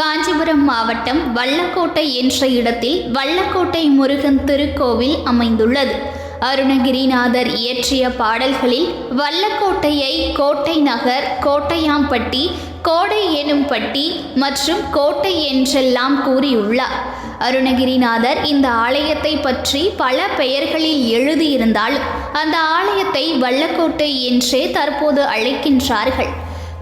காஞ்சிபுரம் மாவட்டம் வல்லக்கோட்டை என்ற இடத்தில் வல்லக்கோட்டை முருகன் திருக்கோவில் அமைந்துள்ளது. அருணகிரிநாதர் இயற்றிய பாடல்களில் வல்லக்கோட்டையை கோட்டை நகர் கோட்டையாம்பட்டி கோடை எனும் பட்டி மற்றும் கோட்டை என்றெல்லாம் கூறியுள்ளார். அருணகிரிநாதர் இந்த ஆலயத்தை பற்றி பல பெயர்களில் எழுதியிருந்தாலும் அந்த ஆலயத்தை வல்லக்கோட்டை என்றே தற்போது அழைக்கின்றார்கள்.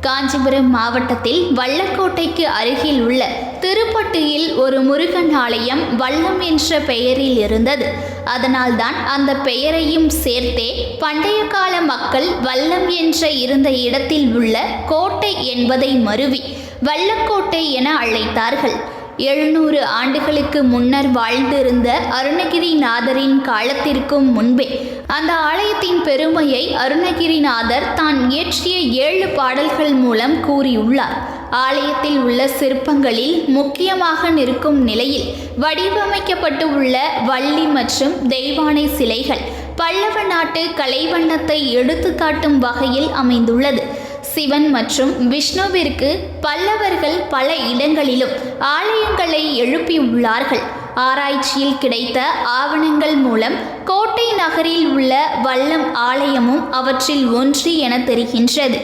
காஞ்சிபுரம் மாவட்டத்தில் வல்லக்கோட்டைக்கு அருகில் உள்ள திருப்பட்டியில் ஒரு முருகன் ஆலயம் வல்லம் என்ற பெயரில் இருந்தது. அதனால்தான் அந்த பெயரையும் சேர்த்தே பண்டைய கால மக்கள் வல்லம் என்ற இருந்த இடத்தில் உள்ள கோட்டை என்பதை மருவி வல்லக்கோட்டை என அழைத்தார்கள். எழுநூறு ஆண்டுகளுக்கு முன்னர் வாழ்ந்திருந்த அருணகிரிநாதரின் காலத்திற்கும் முன்பே. அந்த ஆலயத்தின் பெருமையை அருணகிரிநாதர் தான் இயற்றிய ஏழு பாடல்கள் மூலம் கூறியுள்ளார். ஆலயத்தில் உள்ள சிற்பங்களில் முக்கியமாக நிற்கும் நிலையில் வடிவமைக்கப்பட்டு உள்ள வள்ளி மற்றும் தெய்வானை சிலைகள் பல்லவ நாட்டு கலைவண்ணத்தை எடுத்துக்காட்டும் வகையில் அமைந்துள்ளது. சிவன் மற்றும் விஷ்ணுவிற்கு பல்லவர்கள் பல இடங்களிலும் ஆலயங்களை எழுப்பியுள்ளார்கள். ஆராய்ச்சியில் கிடைத்த ஆவணங்கள் மூலம் கோட்டை நகரில் உள்ள வல்லம் ஆலயமும் அவற்றில் ஒன்று என தெரிகின்றது.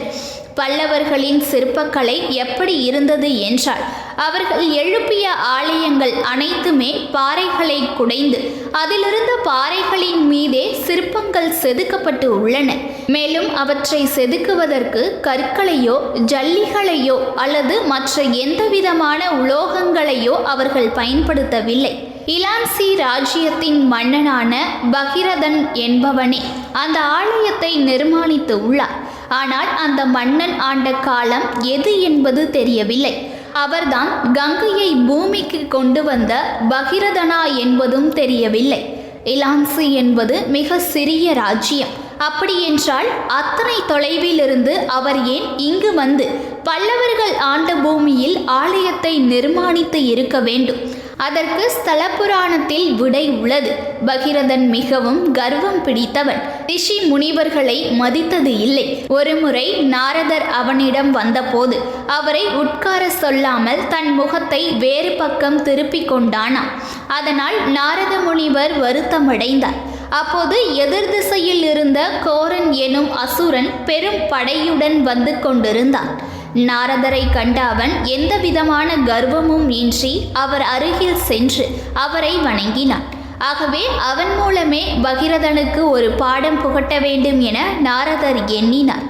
பல்லவர்களின் சிற்பக்கலை எப்படி இருந்தது என்றால் அவர்கள் எழுப்பிய ஆலயங்கள் அனைத்துமே பாறைகளை குடைந்து அதிலிருந்த பாறைகளின் மீதே சிற்பங்கள் செதுக்கப்பட்டு உள்ளன. மேலும் அவற்றை செதுக்குவதற்கு கற்களையோ ஜல்லிகளையோ அல்லது மற்ற எந்தவிதமான உலோகங்களையோ அவர்கள் பயன்படுத்தவில்லை. இலான்சி ராஜ்யத்தின் மன்னனான பகிரதன் என்பவனே அந்த ஆலயத்தை நிர்மாணித்து உள்ளார். ஆனால் அந்த மன்னன் ஆண்ட காலம் எது என்பது தெரியவில்லை. அவர்தான் கங்கையை பூமிக்கு கொண்டு வந்த பகிரதனா என்பதும் தெரியவில்லை. இலான்சி என்பது மிக சிறிய ராஜ்யம். அப்படியென்றால் அத்தனை தொலைவிலிருந்து அவர் ஏன் இங்கு வந்து? பல்லவர்கள் ஆண்ட பூமியில் ஆலயத்தை நிர்மாணித்து இருக்க வேண்டும். அதற்கு ஸ்தல புராணத்தில் விடை உள்ளது. பகிரதன் மிகவும் கர்வம் பிடித்தவன். ரிஷி முனிவர்களை மதித்தது இல்லை. ஒருமுறை நாரதர் அவனிடம் வந்தபோது அவரை உட்கார சொல்லாமல் தன் முகத்தை வேறு பக்கம் திருப்பிக் கொண்டானாம் அதனால் நாரத முனிவர் வருத்தமடைந்தார். அப்போது எதிர் திசையில் இருந்த கோரன் எனும் அசுரன் பெரும் படையுடன் வந்து கொண்டிருந்தான். நாரதரை கண்ட அவன் எந்த விதமான கர்வமும் இன்றி அவர் அருகில் சென்று அவரை வணங்கினான். ஆகவே அவன் மூலமே பகிரதனுக்கு ஒரு பாடம் புகட்ட வேண்டும் என நாரதர் எண்ணினார்.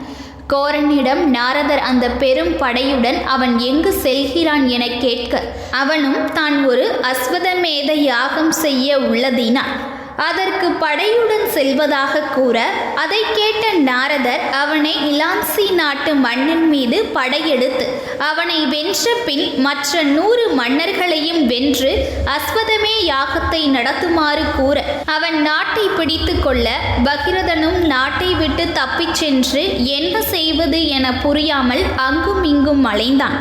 கோரனிடம் நாரதர் அந்த பெரும் படையுடன் அவன் எங்கு செல்கிறான் என கேட்க அவனும் தான் ஒரு அஸ்வதமேத யாகம் செய்ய உள்ளதினான். அதற்கு படையுடன் செல்வதாக கூற அதை கேட்ட நாரதர் அவனை இலான்சி நாட்டு மன்னன் மீது படையெடுத்து அவனை வென்ற பின் மற்ற நூறு மன்னர்களையும் வென்று அஸ்வதமே யாகத்தை நடத்துமாறு கூற அவன் நாட்டை பிடித்து கொள்ள பகிரதனும் நாட்டை விட்டு தப்பிச் சென்று என்ன செய்வது என புரியாமல் அங்கும் இங்கும் அலைந்தான்.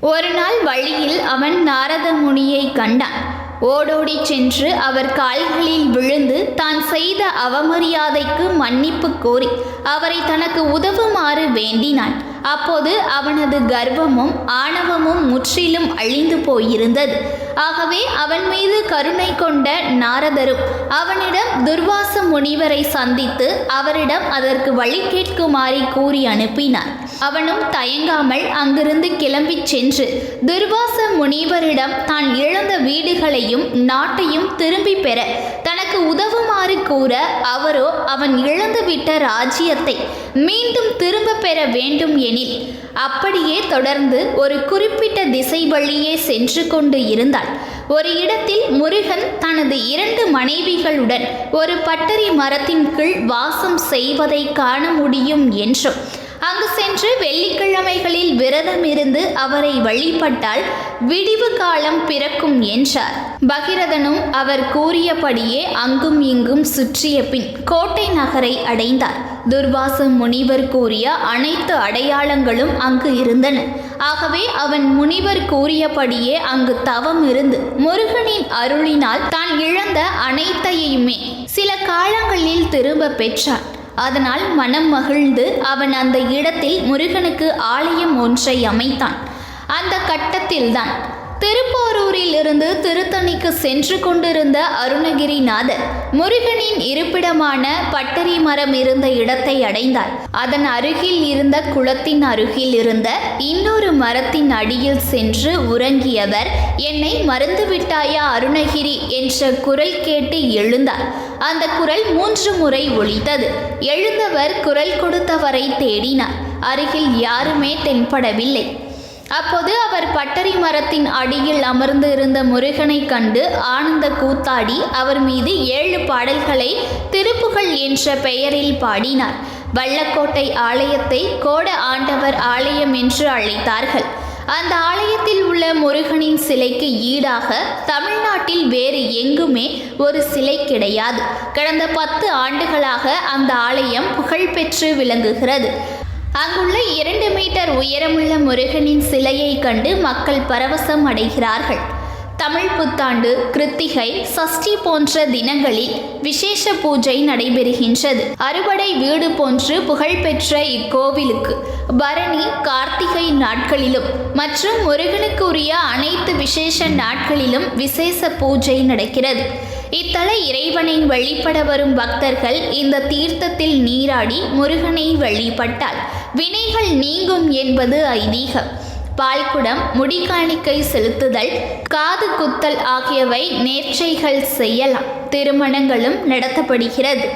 ஒரு நாள் வழியில் அவன் நாரத முனியை கண்டான். ஓடோடி சென்று அவர் கால்களில் விழுந்து தான் செய்த அவமரியாதைக்கு மன்னிப்பு கோரி அவரை தனக்கு உதவுமாறு வேண்டினான். அப்போது அவனது கர்வமும் ஆணவமும் முற்றிலும் அழிந்து போயிருந்தது. ஆகவே அவன் மீது கருணை கொண்ட நாரதரும் அவனிடம் துர்வாச முனிவரை சந்தித்து அவரிடம் அதற்கு வழி கேட்குமாறி கூறி அனுப்பினார். அவனும் தயங்காமல் அங்கிருந்து கிளம்பிச் சென்று துர்வாச முனிவரிடம் தான் இழந்த வீடுகளையும் நாட்டையும் திரும்பி பெற தனக்கு உதவுமாறு கூற அவரோ அவன் இழந்துவிட்ட ராஜ்யத்தை மீண்டும் திரும்ப பெற வேண்டும் எனில் அப்படியே தொடர்ந்து ஒரு குறிப்பிட்ட திசை வழியே சென்று கொண்டு இருந்தாள். ஒரு இடத்தில் முருகன் தனது இரண்டு மனைவிகளுடன் ஒரு பட்டரி மரத்தின் கீழ் வாசம் செய்வதை காண முடியும் என்றும் அங்கு சென்று வெள்ளிக்கிழமைகளில் விரதம் இருந்து அவரை வழிபட்டால் விடிவு காலம் பிறக்கும் என்றார். பகிரதனும் அவர் கூறியபடியே அங்கும் இங்கும் சுற்றிய பின் கோட்டை நகரை அடைந்தார். துர்வாச முனிவர் கூறிய அனைத்து அடையாளங்களும் அங்கு இருந்தன. ஆகவே அவன் முனிவர் கூறியபடியே அங்கு தவம் இருந்து முருகனின் அருளினால் தான் இழந்த அனைத்தையுமே சில காலங்களில் திரும்ப பெற்றான். அதனால் மனம் மகிழ்ந்து அவன் அந்த இடத்தில் முருகனுக்கு ஆலயம் ஒன்றை அமைத்தான். அந்த கட்டத்தில்தான் திருப்போரூரில் இருந்து திருத்தணிக்கு சென்று கொண்டிருந்த அருணகிரிநாதர் முருகனின் இருப்பிடமான பட்டரி மரம் இருந்த இடத்தை அடைந்தார். அதன் அருகில் இருந்த குளத்தின் அருகில் இருந்த இன்னொரு மரத்தின் அடியில் சென்று உறங்கியவர் என்னை மறந்துவிட்டாயா அருணகிரி? என்ற குரல் கேட்டு எழுந்தார். அந்த குரல் மூன்று முறை ஒழித்தது எழுந்தவர் குரல் கொடுத்தவரை தேடினார். அருகில் யாருமே தென்படவில்லை. அப்போது அவர் பட்டரி மரத்தின் அடியில் அமர்ந்து இருந்த முருகனை கண்டு ஆனந்த கூத்தாடி அவர் மீது ஏழு பாடல்களை திருப்புகள் என்ற பெயரில் பாடினார். வள்ளக்கோட்டை ஆலயத்தை கோட ஆண்டவர் ஆலயம் என்று அழைத்தார்கள். அந்த ஆலயத்தில் உள்ள முருகனின் சிலைக்கு ஈடாக தமிழ்நாட்டில் வேறு எங்குமே ஒரு சிலை கிடையாது. கடந்த பத்து ஆண்டுகளாக அந்த ஆலயம் புகழ்பெற்று விளங்குகிறது. அங்குள்ள இரண்டு மீட்டர் உயரமுள்ள முருகனின் சிலையை கண்டு மக்கள் பரவசம் அடைகிறார்கள். தமிழ் புத்தாண்டு கிருத்திகை சஷ்டி போன்ற தினங்களில் விசேஷ பூஜை நடைபெறுகின்றது. அறுபடை வீடு போன்று புகழ்பெற்ற இக்கோவிலுக்கு பரணி கார்த்திகை நாட்களிலும் மற்றும் முருகனுக்குரிய அனைத்து விசேஷ நாட்களிலும் விசேஷ பூஜை நடக்கிறது. இத்தல இறைவனை வழிபட வரும் பக்தர்கள் இந்த தீர்த்தத்தில் நீராடி முருகனை வழிபட்டால் வினைகள் நீங்கும் என்பது ஐதீகம். பால்குடம் முடிக்காணிக்கை செலுத்துதல் காது குத்தல் ஆகியவை நேர்ச்சைகள் செய்யலாம். திருமணங்களும் நடத்தப்படுகிறது.